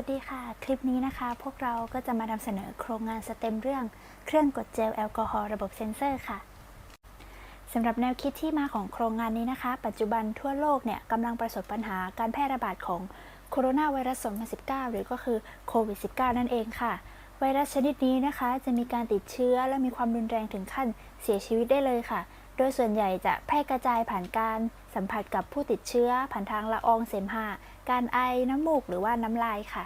วัสดีค่ะ คลิปนี้นะคะ พวกเราก็จะมานำเสนอโครงงานสเต็มเรื่องเครื่องกดเจลแอลกอฮอล์ระบบเซ็นเซอร์ค่ะสำหรับแนวคิดที่มาของโครงงานนี้นะคะ ปัจจุบันทั่วโลกเนี่ยกำลังประสบปัญหาการแพร่ระบาดของโคโรนาไวรัส 2019 หรือก็คือโควิด -19 นั่นเองค่ะ ไวรัสชนิดนี้นะคะ จะมีการติดเชื้อและมีความรุนแรงถึงขั้นเสียชีวิตได้เลยค่ะ โดยส่วนใหญ่จะแพร่กระจายผ่านการสัมผัสกับผู้ติดเชื้อ ผ่านทางละอองเสมหะการไอน้ำมูกหรือว่าน้ำลายค่ะ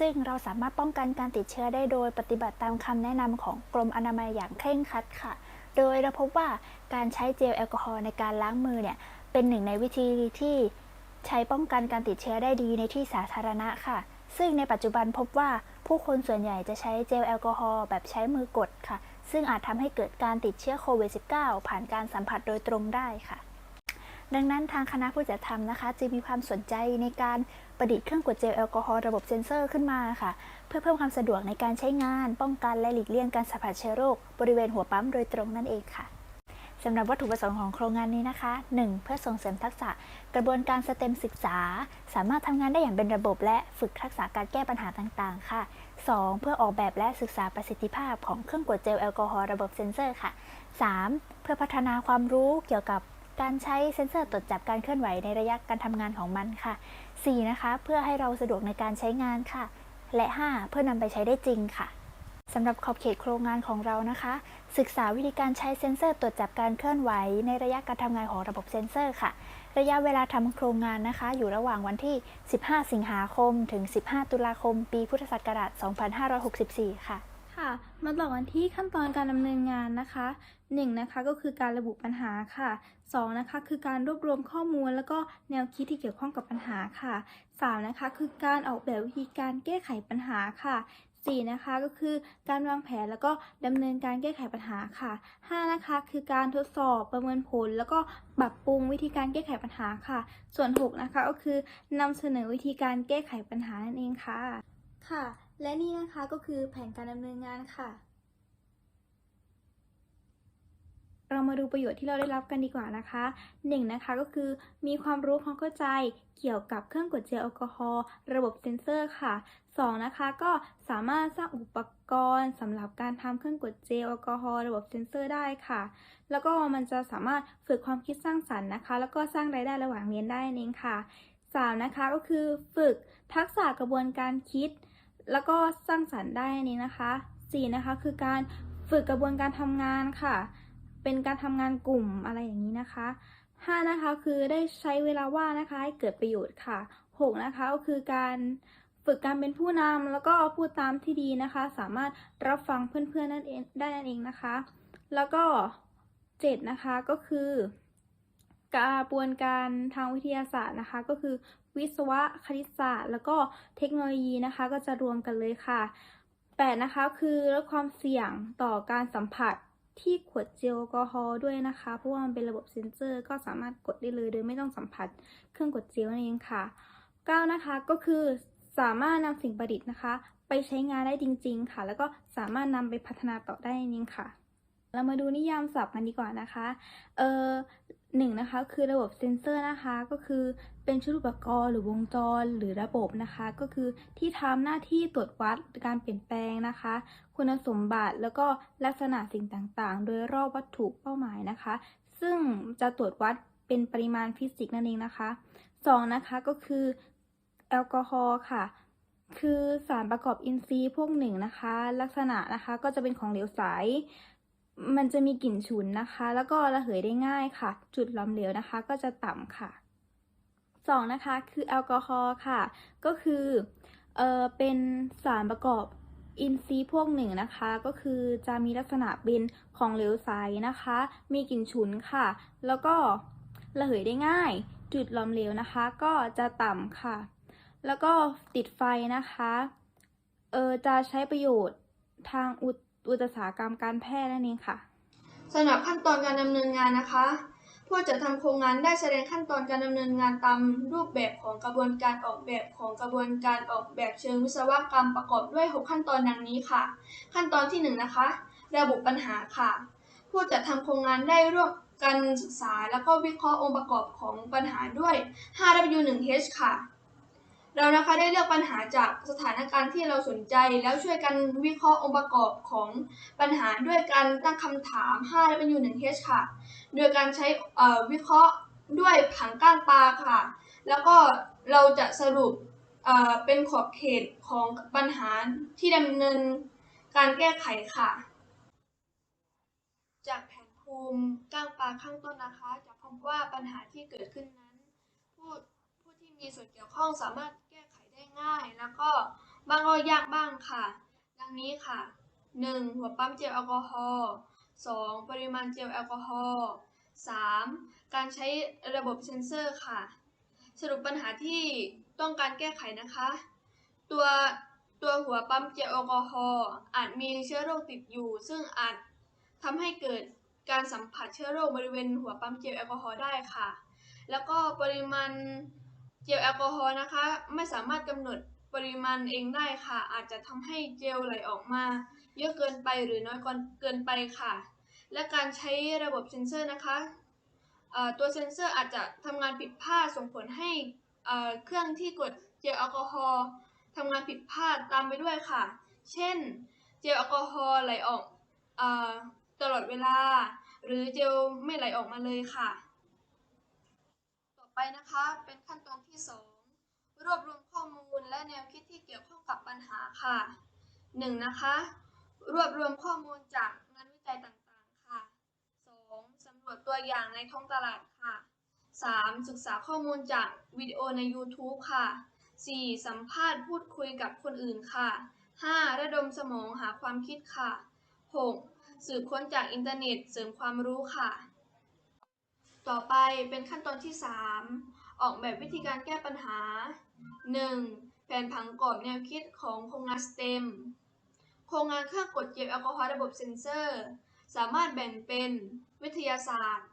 ซึ่งเราสามารถป้องกันการติดเชื้อได้โดยปฏิบัติตามคำแนะนำของกรมอนามัยอย่างเคร่งครัดค่ะ โดยเราพบว่าการใช้เจลแอลกอฮอล์ในการล้างมือเนี่ยเป็นหนึ่งในวิธีที่ใช้ป้องกันการติดเชื้อได้ดีในที่สาธารณะค่ะ ซึ่งในปัจจุบันพบว่าผู้คนส่วนใหญ่จะใช้เจลแอลกอฮอล์แบบใช้มือกดค่ะ ซึ่งอาจทำให้เกิดการติดเชื้อโควิด -19 ผ่านการสัมผัสโดยตรงได้ค่ะ ดังนั้นทางคณะผู้จัดทำนะคะจึงมีความสนใจในการประดิษฐ์เครื่องกดเจลแอลกอฮอล์ระบบเซ็นเซอร์ขึ้นมาค่ะ เพื่อเพิ่มความสะดวกในการใช้งาน ป้องกันและหลีกเลี่ยงการสัมผัสเชื้อโรคบริเวณหัวปั๊มโดยตรงนั่นเองค่ะสำหรับวัตถุประสงค์ของโครงงานนี้นะคะ 1. เพื่อส่งเสริมทักษะ กระบวนการสเต็มศึกษา สามารถทำงานได้อย่างเป็นระบบ และฝึกทักษะการแก้ปัญหาต่างๆ ค่ะ 2. เพื่อออกแบบและศึกษาประสิทธิภาพของเครื่องกดเจลแอลกอฮอล์ระบบเซ็นเซอร์ค่ะ 3. เพื่อพัฒนาความรู้เกี่ยวกับ การใช้เซ็นเซอร์ตรวจจับการเคลื่อนไหวในระยะการทำงานของมันค่ะ 4. นะคะ เพื่อให้เราสะดวกในการใช้งานค่ะ และ 5. เพื่อนำไปใช้ได้จริงค่ะสำหรับขอบเขตโครงงานของเรานะคะ ศึกษาวิธีการใช้เซ็นเซอร์ตรวจจับการเคลื่อนไหว ในระยะการทำงานของระบบเซ็นเซอร์ค่ะ ระยะเวลาทำโครงงานนะคะ อยู่ระหว่างวันที่ 15 สิงหาคม ถึง 15 ตุลาคม ปีพุทธศักราช 2564 ค่ะ ค่ะ มาต่อกันที่ขั้นตอนการดำเนินงานนะคะ 1 นะคะก็คือการระบุปัญหาค่ะ 2 นะคะคือการรวบรวมข้อมูล แล้วก็แนวคิดที่เกี่ยวข้องกับปัญหาค่ะ 3 นะคะคือการออกแบบวิธีการแก้ไขปัญหาค่ะ 4 นะคะก็คือการวางแผนแล้วก็ดำเนินการแก้ไขปัญหาค่ะ 5 นะคะคือการทดสอบประเมินผล แล้วก็ปรับปรุงวิธีการแก้ไขปัญหาค่ะ ส่วน 6 นะคะก็คือนำเสนอวิธีการแก้ไขปัญหานั่นเองค่ะค่ะ และนี่นะคะก็คือแผนการดำเนินงานค่ะ เรามาดูประโยชน์ที่เราได้รับกันดีกว่านะคะ1นนะคะก็คือ มีความรู้ความเข้าใจเกี่ยวกับเครื่องกดเจลแอลกอฮอล์ระบบเซ็นเซอร์ค่ะ 2 นะคะก็สามารถสร้างอุปกรณ์สำหรับการทำเครื่องกดเจลแอลกอฮอล์ระบบเซ็นเซอร์ได้ค่ะ แล้วก็มันจะสามารถฝึกความคิดสร้างสรรค์นะคะ แล้วก็สร้างรายได้ระหว่างเรียนได้นั่นเองค่ะ 3 นะคะก็คือฝึกทักษะกระบวนการคิด แล้วก็สร้างสรรค์ได้นี่นะคะ4นะคะคือการฝึกกระบวนการทำงานค่ะ เป็นการทำงานกลุ่มอะไรอย่างนี้นะคะ 5 นะคะคือได้ใช้เวลาว่างนะคะให้เกิดประโยชน์ค่ะ 6 นะคะก็คือการฝึกการเป็นผู้นำแล้วก็พูดตามที่ดีนะคะ สามารถรับฟังเพื่อนๆนั่นเองได้นั่นเองนะคะ แล้วก็ 7 นะคะก็คือ กระบวนการทางวิทยาศาสตร์นะคะ ก็คือวิศวะคณิตศาสตร์ แล้วก็เทคโนโลยีนะคะ ก็จะรวมกันเลยค่ะ8นะคะคือลดความเสี่ยงต่อการสัมผัสที่ขวดเจลแอลกอฮอล์ด้วยนะคะ เพราะว่ามันเป็นระบบเซ็นเซอร์ ก็สามารถกดได้เลย โดยไม่ต้องสัมผัสเครื่องกดเจลนั่นเองค่ะ 9 นะคะก็คือสามารถนำสิ่งประดิษฐ์นะคะ ไปใช้งานได้จริง ๆ ค่ะ แล้วก็สามารถนำไปพัฒนาต่อได้นั่นเองค่ะ เรามาดูนิยามศัพท์กันดีกว่านะคะ เออ หนึ่งนะคะคือระบบเซ็นเซอร์นะคะก็คือเป็นชุดอุปกรณ์หรือวงจรหรือระบบนะคะ ก็คือที่ทำหน้าที่ตรวจวัดการเปลี่ยนแปลงนะคะ คุณสมบัติแล้วก็ลักษณะสิ่งต่างๆ โดยรอบวัตถุเป้าหมายนะคะ ซึ่งจะตรวจวัดเป็นปริมาณฟิสิกส์นั่นเองนะคะสองนะคะก็คือแอลกอฮอล์ค่ะ คือสารประกอบอินทรีย์พวกหนึ่งนะคะ ลักษณะนะคะก็จะเป็นของเหลวใส มันจะมีกลิ่นฉุนนะคะ แล้วก็ระเหยได้ง่ายค่ะ จุดหลอมเหลวนะคะ ก็จะต่ำค่ะสองนะคะ คือแอลกอฮอล์ค่ะ ก็คือเออเป็นสารประกอบอินทรีย์พวกหนึ่งนะคะ ก็คือจะมีลักษณะเป็นของเหลวใสนะคะ มีกลิ่นฉุนค่ะ แล้วก็ระเหยได้ง่าย จุดหลอมเหลวนะคะ ก็จะต่ำค่ะ แล้วก็ติดไฟนะคะ เออจะใช้ประโยชน์ทางอุต อุตสาหกรรมการแพทย์นั่นเองค่ะสำหรับขั้นตอนการดำเนินงานนะคะ ผู้จัดทำโครงงานได้แสดงขั้นตอนการดำเนินงานตามรูปแบบของกระบวนการออกแบบของกระบวนการออกแบบเชิงวิศวกรรมประกอบด้วย 6 ขั้นตอนดังนี้ค่ะ ขั้นตอนที่ 1 นะคะ ระบุปัญหาค่ะ ผู้จัดทำโครงงานได้ร่วมกันศึกษา แล้วก็วิเคราะห์องค์ประกอบของปัญหาด้วย 5W1H ค่ะ เรานะคะได้เลือกปัญหาจากสถานการณ์ที่เราสนใจ แล้วช่วยกันวิเคราะห์องค์ประกอบของปัญหาด้วยการตั้งคำถาม 5 W 1 H ค่ะ โดยการใช้วิเคราะห์ด้วยผังก้างปลาค่ะ แล้วก็เราจะสรุปเป็นขอบเขตของปัญหาที่ดำเนินการแก้ไขค่ะ จากแผนภูมิก้างปลาข้างต้นนะคะ จะพบว่าปัญหาที่เกิดขึ้นนั้น ผู้ผู้ที่มีส่วนเกี่ยวข้องสามารถ ง่ายแล้วก็บางก็ยากบ้างค่ะ ดังนี้ค่ะ 1. หัวปั๊มเจลแอลกอฮอล์ 2. ปริมาณเจลแอลกอฮอล์ 3. การใช้ระบบเซ็นเซอร์ค่ะ สรุปปัญหาที่ต้องการแก้ไขนะคะ ตัวตัวหัวปั๊มเจลแอลกอฮอล์อาจมีเชื้อโรคติดอยู่ ซึ่งอาจทำให้เกิดการสัมผัสเชื้อโรคบริเวณหัวปั๊มเจลแอลกอฮอล์ได้ค่ะ แล้วก็ปริมาณ จลแอลกอฮอล์นะคะ ไม่สามารถกำหนดปริมาณเองได้ค่ะ อาจจะทำให้เจลไหลออกมา เยอะเกินไปหรือน้อยเกินไปค่ะ และการใช้ระบบเซ็นเซอร์นะคะ ตัวเซ็นเซอร์อาจจะทำงานผิดพลาดส่งผลให้เครื่องที่กดเจลแอลกอฮอล์ทำงานผิดพลาดตามไปด้วยค่ะ เช่น เจลแอลกอฮอล์ไหลออกอตลอดเวลา หรือเจลไม่ไหลออกมาเลยค่ะ ไปนะคะ เป็นขั้นตอนที่ 2 รวบรวมข้อมูลและแนวคิดที่เกี่ยวข้องกับปัญหาค่ะ 1. นะคะ รวบรวมข้อมูลจากงานวิจัยต่างๆค่ะ 2. สำรวจตัวอย่างในท้องตลาดค่ะ 3. ศึกษาข้อมูลจากวิดีโอใน YouTube ค่ะ 4. สัมภาษณ์พูดคุยกับคนอื่นค่ะ 5. ระดมสมองหาความคิดค่ะ 6. สืบค้นจากอินเทอร์เน็ตเสริมความรู้ค่ะ ต่อไปเป็นขั้นตอนที่ 3 ออกแบบวิธีการแก้ปัญหา 1. แผนผังกรอบแนวคิดของโครงงาน STEM โครงงานเครื่องกดเจลแอลกอฮอล์ระบบเซ็นเซอร์ สามารถแบ่งเป็นวิทยาศาสตร์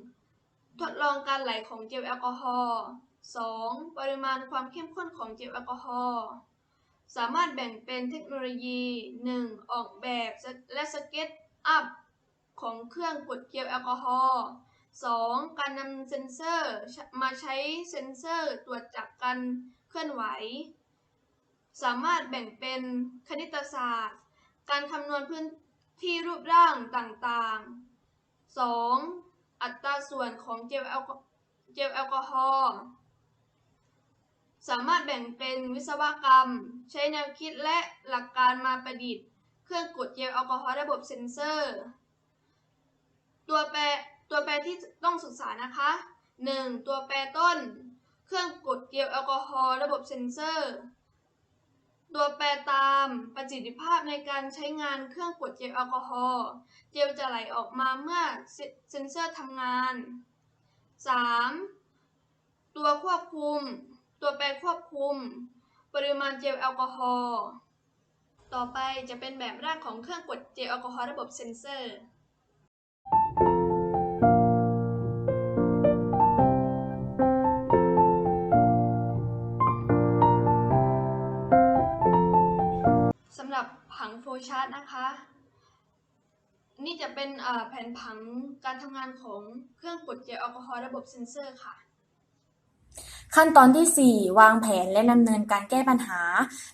1. ทดลองการไหลของเจลแอลกอฮอล์ 2. ปริมาณความเข้มข้นของเจลแอลกอฮอล์ สามารถแบ่งเป็นเทคโนโลยี 1. ออกแบบและสเก็ตอัพของเครื่องกดเจลแอลกอฮอล์ 2. การนำเซ็นเซอร์มาใช้เซ็นเซอร์ตรวจจับการเคลื่อนไหว สามารถแบ่งเป็นคณิตศาสตร์ การคำนวณพื้นที่รูปร่างต่างๆ 2. อัตราส่วนของเจลแอลกอเจลแอลกอฮอล์สามารถแบ่งเป็นวิศวกรรม ใช้แนวคิดและหลักการมาประดิษฐ์ เครื่องกดเจลแอลกอฮอล์ระบบเซ็นเซอร์ ตัวแปร ตัวแปรที่ต้องศึกษานะคะ 1. ตัวแปรต้น เครื่องกดเจลแอลกอฮอล์ระบบเซ็นเซอร์ ตัวแปรตามประสิทธิภาพในการใช้งานเครื่องกดเจลแอลกอฮอล์เจลจะไหลออกมาเมื่อเซเซ็นเซอร์ทำงาน 3. ตัวควบคุม ตัวแปรควบคุม ปริมาณเจลแอลกอฮอล์ต่อไปจะเป็นแบบแรกของเครื่องกดเจลแอลกอฮอล์ระบบเซ็นเซอร์ ผังโฟลชาร์ตนะคะ นี่จะเป็นเอ่อแผนผังการทำงานของเครื่องกดเจลแอลกอฮอล์ระบบเซ็นเซอร์ค่ะ ขั้นตอนที่ 4 วางแผนและดำเนินการแก้ปัญหา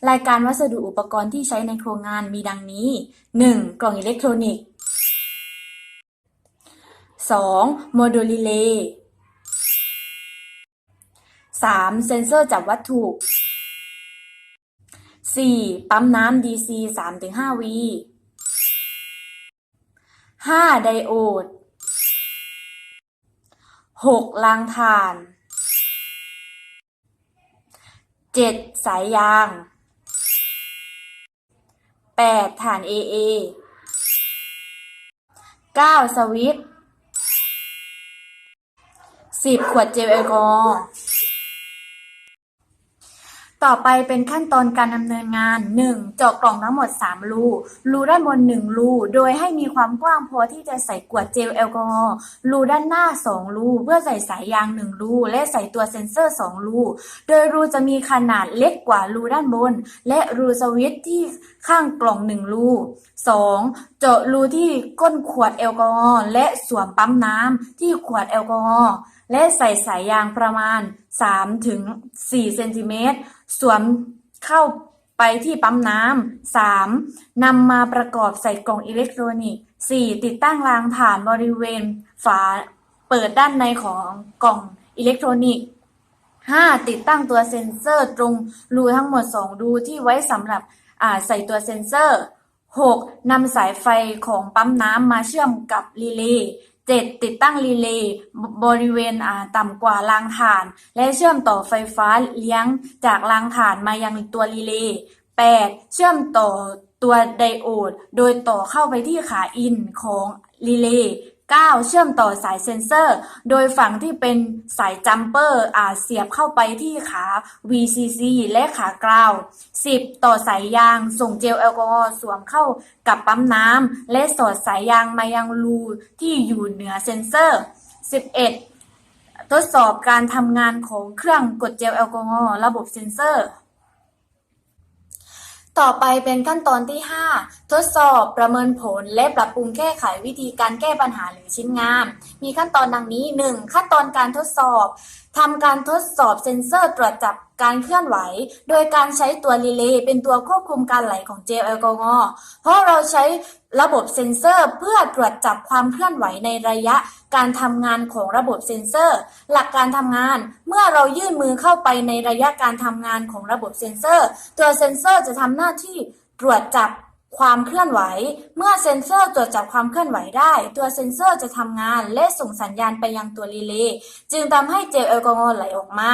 รายการวัสดุอุปกรณ์ที่ใช้ในโครงงานมีดังนี้ 1. กล่องอิเล็กทรอนิกส์ 2. โมดูลรีเลย์ 3. เซ็นเซอร์จับวัตถุ 4. ปั๊มน้ำ DC 3-5 V 5. ไดโอด 6. รางถ่านเจ็ดสายยางแปดฐาน AA เก้าสวิตช์สิบขวดเจลแอลกอฮอล์ ต่อไปเป็นขั้นตอนการดำเนินงาน 1. เจาะกล่องทั้งหมด 3 รู รูด้านบน 1 รู โดยให้มีความกว้างพอที่จะใส่ขวดเจลแอลกอฮอล์ รูด้านหน้า 2 รู เพื่อใส่สายยาง 1 รู และใส่ตัวเซ็นเซอร์ 2 รู โดยรูจะมีขนาดเล็กกว่ารูด้านบน และรูสวิตช์ที่ข้างกล่อง 1 รู 2. เจาะรูที่ก้นขวดแอลกอฮอล์และสวมปั๊มน้ำที่ขวดแอลกอฮอล์ และใส่สายยางประมาณ3ถึง4เซนติเมตร สวมเข้าไปที่ปั๊มน้ำ 3. นำมาประกอบใส่กล่องอิเล็กทรอนิกส์ 4. ติดตั้งรางผ่านบริเวณฝาเปิดด้านในของกล่องอิเล็กทรอนิกส์ 5. ติดตั้งตัวเซ็นเซอร์ตรงรูทั้งหมด 2 รูที่ไว้สำหรับใส่ตัวเซ็นเซอร์ 6. นำสายไฟของปั๊มน้ำมาเชื่อมกับรีเลย์ 7. ติดตั้งรีเลย์บริเวณต่ำกว่ารางถ่าน และเชื่อมต่อไฟฟ้าเลี้ยงจากรางถ่านมายังตัวรีเลย์ 8. เชื่อมต่อตัวไดโอด โดยต่อเข้าไปที่ขาอินของรีเลย์ 9. เชื่อมต่อสายเซ็นเซอร์ โดยฝั่งที่เป็นสายจัมเปอร์อาจเสียบเข้าไปที่ขา VCC และขากราว 10. ต่อสายยาง ส่งเจลแอลกอฮอล์สวมเข้ากับปั๊มน้ำและสอดสายยางมายังรูที่อยู่เหนือเซ็นเซอร์ 11. ทดสอบการทำงานของเครื่องกดเจลแอลกอฮอล์ระบบเซ็นเซอร์ ต่อไปเป็นขั้นตอนที่ 5 ทดสอบประเมินผลและปรับปรุงแก้ไขวิธีการแก้ปัญหาหรือชิ้นงาน มีขั้นตอนดังนี้ 1. ขั้นตอนการทดสอบทำการทดสอบเซ็นเซอร์ตรวจจับ การเคลื่อนไหว โดยการใช้ตัวรีเลย์เป็นตัวควบคุมการไหลของเจลแอลกอฮอล์เพราะเราใช้ระบบเซ็นเซอร์เพื่อตรวจจับความเคลื่อนไหวในระยะการทำงานของระบบเซ็นเซอร์ หลักการทำงาน เมื่อเรายื่นมือเข้าไปในระยะการทำงานของระบบเซ็นเซอร์ ตัวเซ็นเซอร์จะทำหน้าที่ตรวจจับความเคลื่อนไหว เมื่อเซ็นเซอร์ตรวจจับความเคลื่อนไหวได้ ตัวเซ็นเซอร์จะทำงานและส่งสัญญาณไปยังตัวรีเลย์จึงทำให้เจลแอลกอฮอล์ไหลออกมา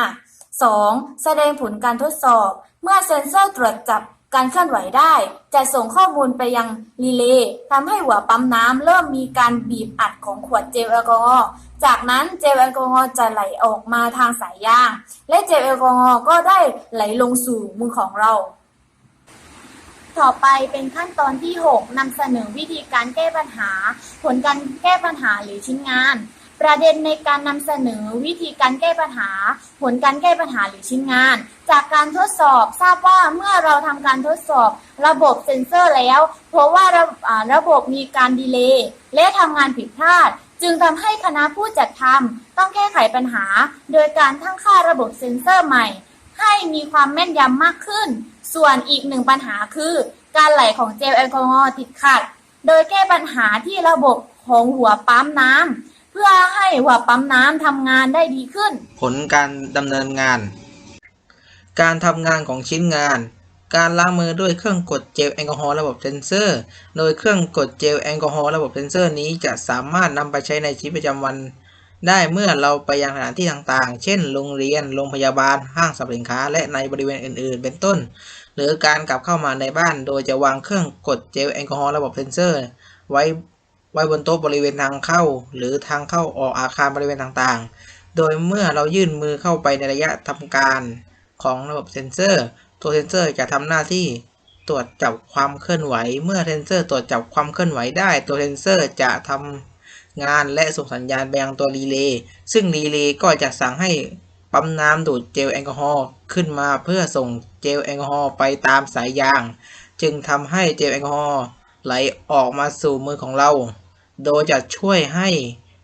2. แสดงผลการทดสอบ เมื่อเซ็นเซอร์ตรวจจับการเคลื่อนไหวได้ จะส่งข้อมูลไปยังรีเลย์ทำให้หัวปั๊มน้ำเริ่มมีการบีบอัดของขวดเจลแอลกอฮอล์จากนั้นเจลแอลกอฮอล์จะไหลออกมาทางสายยาง และเจลแอลกอฮอล์ก็ได้ไหลลงสู่มือของเรา ต่อไปเป็นขั้นตอนที่ 6นำเสนอวิธีการแก้ปัญหา ผลการแก้ปัญหาหรือชิ้นงาน ประเด็นในการนำเสนอวิธีการแก้ปัญหา ผลการแก้ปัญหาหรือชิ้นงาน จากการทดสอบทราบว่าเมื่อเราทำการทดสอบ ระบบเซ็นเซอร์แล้ว เพราะว่าระระบบมีการดีเลย์และทำงานผิดพลาด จึงทำให้คณะผู้จัดทำต้องแก้ไขปัญหา โดยการตั้งค่าระบบเซ็นเซอร์ใหม่ ให้มีความแม่นยำมากขึ้น ส่วนอีกหนึ่งปัญหาคือ การไหลของเจลแอลกอฮอล์ติดขัด โดยแก้ปัญหาที่ระบบของหัวปั๊มน้ำ พื่อให้หัวปั๊มน้ำทำงานได้ดีขึ้น ผลการดำเนินงาน การทำงานของชิ้นงาน การล้างมือด้วยเครื่องกดเจลแอลกอฮอล์ระบบเซนเซอร์ โดยเครื่องกดเจลแอลกอฮอล์ระบบเซนเซอร์นี้จะสามารถนำไปใช้ในชีวิตประจำวัน ได้เมื่อเราไปยังสถานที่ต่างๆ เช่น โรงเรียน โรงพยาบาล ห้างสรรพสินค้า และในบริเวณอื่น ๆ เป็นต้น หรือการกลับเข้ามาในบ้าน โดยจะวางเครื่องกดเจลแอลกอฮอล์ระบบเซนเซอร์ ไว้ ไว้บนโต๊ะบริเวณทางเข้า หรือทางเข้าออกอาคารบริเวณต่างๆ โดยเมื่อเรายื่นมือเข้าไปในระยะทำการของระบบเซ็นเซอร์ ตัวเซ็นเซอร์จะทำหน้าที่ตรวจจับความเคลื่อนไหว เมื่อเซ็นเซอร์ตรวจจับความเคลื่อนไหวได้ ตัวเซ็นเซอร์จะทำงานและส่งสัญญาณไปยังตัวรีเลย์ ซึ่งรีเลย์ก็จะสั่งให้ปั๊มน้ำดูดเจลแอลกอฮอล์ขึ้นมาเพื่อส่งเจลแอลกอฮอล์ไปตามสายยาง จึงทำให้เจลแอลกอฮอล์ไหลออกมาสู่มือของเรา โดยจะช่วยให้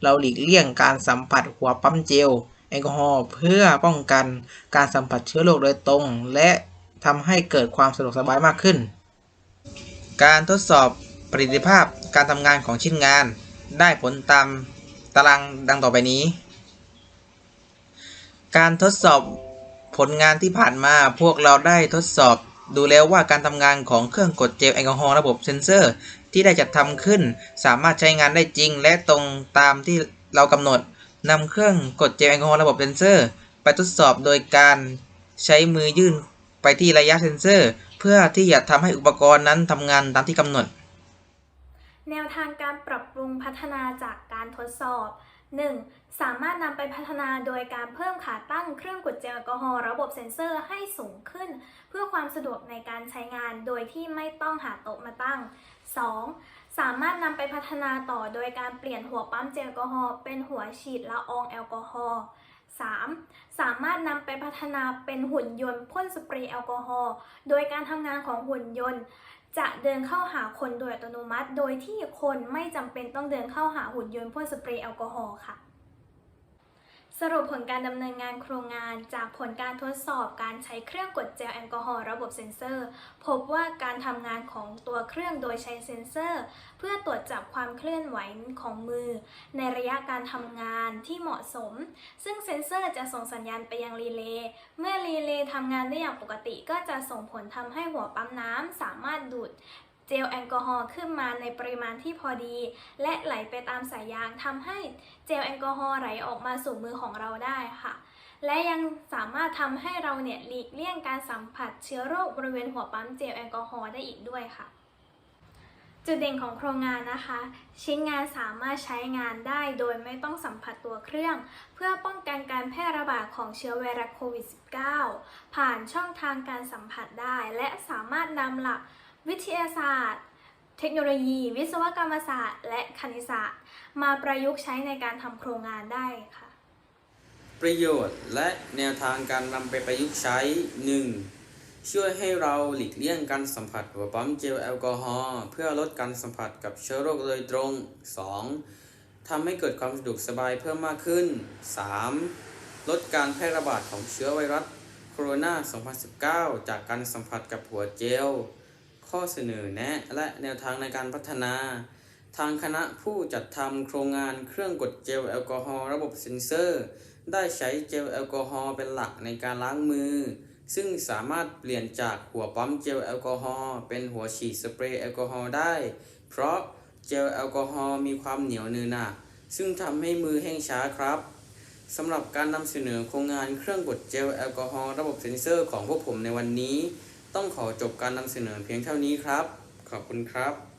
เราหลีกเลี่ยงการสัมผัสหัวปั๊มเจลแอลกอฮอล์เพื่อป้องกันการสัมผัสเชื้อโรคโดยตรง และทำให้เกิดความสะดวกสบายมากขึ้น การทดสอบประสิทธิภาพการทำงานของชิ้นงาน ได้ผลตามตารางดังต่อไปนี้ การทดสอบผลงานที่ผ่านมาพวกเราได้ทดสอบดูแล้วว่าการทำงานของเครื่องกดเจลแอลกอฮอล์ระบบเซ็นเซอร์ ที่ได้จัดทำขึ้น สามารถใช้งานได้จริง และตรงตามที่เรากำหนดนำเครื่องกดเจลแอลกอฮอล์ระบบเซนเซอร์ ไปทดสอบโดยการใช้มือยื่นไปที่ระยะเซนเซอร์ เพื่อที่จะทำให้อุปกรณ์นั้นทำงานตามที่กำหนด แนวทางการปรับปรุงพัฒนาจากการทดสอบ 1. สามารถนำไปพัฒนาโดยการเพิ่มขาตั้งเครื่องกดเจลแอลกอฮอล์ระบบเซ็นเซอร์ให้สูงขึ้น เพื่อความสะดวกในการใช้งานโดยที่ไม่ต้องหาโต๊ะมาตั้ง 2. สามารถนำไปพัฒนาต่อโดยการเปลี่ยนหัวปั๊มเจลแอลกอฮอล์เป็นหัวฉีดละอองแอลกอฮอล์ 3. สามารถนำไปพัฒนาเป็นหุ่นยนต์พ่นสเปรย์แอลกอฮอล์ โดยการทำงานของหุ่นยนต์ จะเดินเข้าหาคนโดยอัตโนมัติ โดยที่คนไม่จำเป็นต้องเดินเข้าหาหุ่นยนต์พ่นสเปรย์แอลกอฮอล์ค่ะ สรุปผลการดำเนินงานโครงงานจากผลการทดสอบการใช้เครื่องกดเจลแอลกอฮอล์ระบบเซ็นเซอร์ พบว่าการทำงานของตัวเครื่องโดยใช้เซ็นเซอร์ เพื่อตรวจจับความเคลื่อนไหวของมือ ในระยะการทำงานที่เหมาะสม ซึ่งเซ็นเซอร์จะส่งสัญญาณไปยังรีเลย์เมื่อรีเลย์ทำงานได้อย่างปกติก็จะส่งผลทำให้หัวปั๊มน้ำสามารถดูด จลแอลกอฮอล์ขึ้นมาในปริมาณที่พอดี และไหลไปตามสายยางทำให้เจลแอลกอฮอล์ไหลออกมาสู่มือของเราได้ค่ะ และยังสามารถทำให้เราเนี่ยหลีกเลี่ยงการสัมผัสเชื้อโรคบริเวณหัวปั๊มเจลแอลกอฮอล์ได้อีกด้วยค่ะจุดเด่นของโครงงานนะคะ ชิ้นงานสามารถใช้งานได้โดยไม่ต้องสัมผัสตัวเครื่อง เพื่อป้องกันการแพร่ระบาดของเชื้อไวรัสโควิด -19 ผ่านช่องทางการสัมผัสได้ และสามารถนำหลัก วิทยาศาสตร์ เทคโนโลยี วิศวกรรมศาสตร์ และคณิตศาสตร์ มาประยุกต์ใช้ในการทำโครงงานได้ค่ะ ประโยชน์และแนวทางการนำไปประยุกต์ใช้ 1. ช่วยให้เราหลีกเลี่ยงการสัมผัสหัวปั๊มเจลแอลกอฮอล์เพื่อลดการสัมผัสกับเชื้อโรคโดยตรง 2. ทำให้เกิดความสะดวกสบายเพิ่มมากขึ้น 3. ลดการแพร่ระบาดของเชื้อไวรัสโคโรนา 2019 จากการสัมผัสกับหัวเจล ข้อเสนอแนะและแนวทางในการพัฒนา ทางคณะผู้จัดทำโครงงานเครื่องกดเจลแอลกอฮอล์ระบบเซ็นเซอร์ ได้ใช้เจลแอลกอฮอล์เป็นหลักในการล้างมือ ซึ่งสามารถเปลี่ยนจากหัวปั๊มเจลแอลกอฮอล์เป็นหัวฉีดสเปรย์แอลกอฮอล์ได้ เพราะเจลแอลกอฮอล์มีความเหนียวเนือหนักซึ่งทำให้มือแห้งช้าครับสำหรับการนำเสนอโครงงานเครื่องกดเจลแอลกอฮอล์ระบบเซ็นเซอร์ของพวกผมในวันนี้ ต้องขอจบการนำเสนอเพียงเท่านี้ครับ ขอบคุณครับ